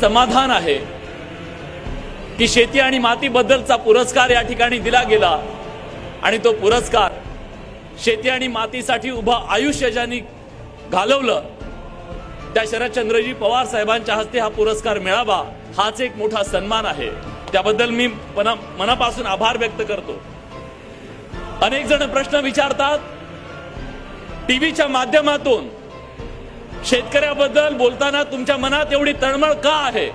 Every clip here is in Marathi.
समाधान आहे की शेती आणि मातीबद्दलचा पुरस्कार या ठिकाणी दिला गेला. आणि तो पुरस्कार शेती आणि मातीसाठी उभं आयुष्य ज्यांनी घालवलं त्या शरदचंद्रजी पवार साहेबांच्या हस्ते हा पुरस्कार मिळावा हाच एक मोठा सन्मान आहे. त्याबद्दल मी मना मनापासून आभार व्यक्त करतो. अनेक जण प्रश्न विचारतात टीव्हीच्या माध्यमातून शेतकऱ्याबद्दल बोलताना तुमच्या मनात एवढी तळमळ का आहे?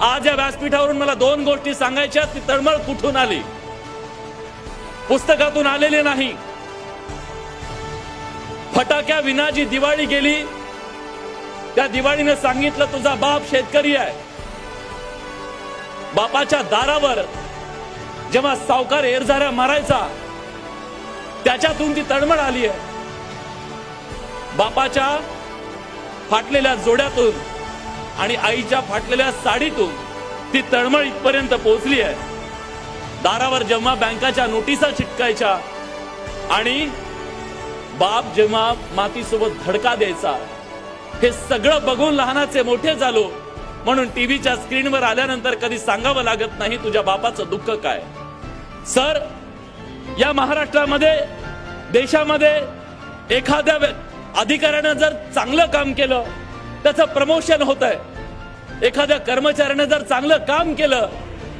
आज या व्यासपीठावरून मला दोन गोष्टी सांगायच्या ती तळमळ कुठून आली? पुस्तकातून आलेली नाही. फटाक्या विना जी दिवाळी गेली त्या दिवाळीने सांगितलं तुझा बाप शेतकरी आहे. बापाच्या दारावर जेव्हा सावकार एरझाऱ्या मारायचा त्याच्यातून ती तळमळ आली आहे बापाच्या फाटलेल्या जोड्यातून आणि आईच्या फाटलेल्या साडीतून ती तळमळ इथपर्यंत पोहोचली आहे. दारावर जेव्हा बँकाच्या नोटिसा चिटकायच्या आणि बाप जेव्हा मातीसोबत धडका द्यायचा हे सगळं बघून लहानाचे मोठे झालो म्हणून टीव्हीच्या स्क्रीनवर आल्यानंतर कधी सांगावं लागत नाही तुझ्या बापाचं दुःख काय. सर या महाराष्ट्रामध्ये देशामध्ये एखाद्या व्य- अधिकाऱ्यानं जर चांगलं काम केलं त्याचं प्रमोशन होत आहे एखाद्या कर्मचाऱ्यानं जर चांगलं काम केलं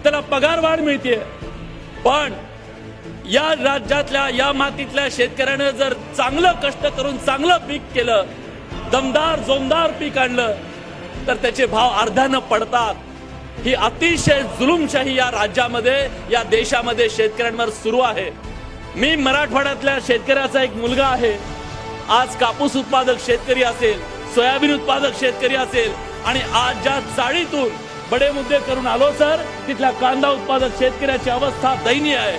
त्याला पगार वाढ मिळते पण या राज्यातल्या या मातीतल्या शेतकऱ्यानं जर चांगलं कष्ट करून चांगलं पीक केलं दमदार जोमदार पीक आणलं तर त्याचे भाव अर्ध्यानं पडतात. ही अतिशय जुलुमशाही या राज्यामध्ये या देशामध्ये शेतकऱ्यांवर सुरू आहे. मी मराठवाड्यातल्या शेतकऱ्याचा एक मुलगा आहे. आज कापूस उत्पादक शेतकरी असेल सोयाबीन उत्पादक शेतकरी असेल आणि आज ज्या चाळीतून बडे मुद्दे करून आलो सर तिथल्या कांदा उत्पादक शेतकऱ्याची अवस्था दयनीय आहे.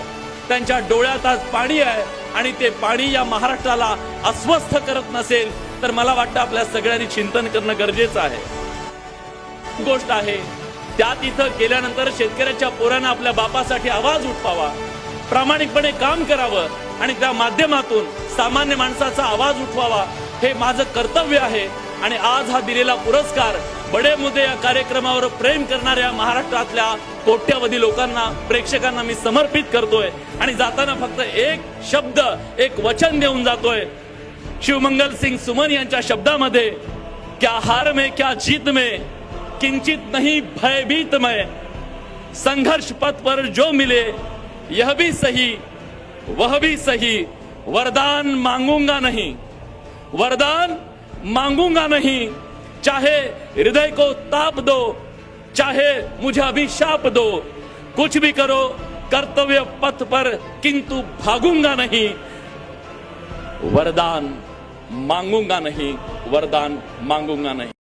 त्यांच्या डोळ्यात आज पाणी आहे आणि ते पाणी या महाराष्ट्राला अस्वस्थ करत नसेल तर मला वाटतं आपल्या सगळ्यांनी चिंतन करणं गरजेचं आहे. गोष्ट आहे त्यात इथं गेल्यानंतर शेतकऱ्याच्या पोरानं आपल्या बापासाठी आवाज उठवावा प्रामाणिकपणे काम करावं आणि त्या माध्यमातून सामान्य माणसाचा आवाज उठवावा हे माझं कर्तव्य आहे. आणि आज हा दिलेला पुरस्कार बडे मुद्दे या कार्यक्रमावर प्रेम करणाऱ्या महाराष्ट्रातल्या कोट्यावधी लोकांना प्रेक्षकांना मी समर्पित करतोय. आणि जाताना फक्त एक शब्द एक वचन देऊन जातोय. शिवमंगल सिंग सुमन यांच्या शब्दामध्ये क्या हार में क्या जीत में किंचित नहीं भयभीत में संघर्ष पथ पर जो मिले यह भी सही वह भी सही वरदान मांगूँगा नहीं। वरदान मांगूँगा नहीं। चाहे हृदय को ताप दो, चाहे मुझे अभिशाप दो, कुछ भी करो, कर्तव्य पथ पर किंतु भागूँगा नहीं। वरदान मांगूँगा नहीं। वरदान मांगूँगा नहीं।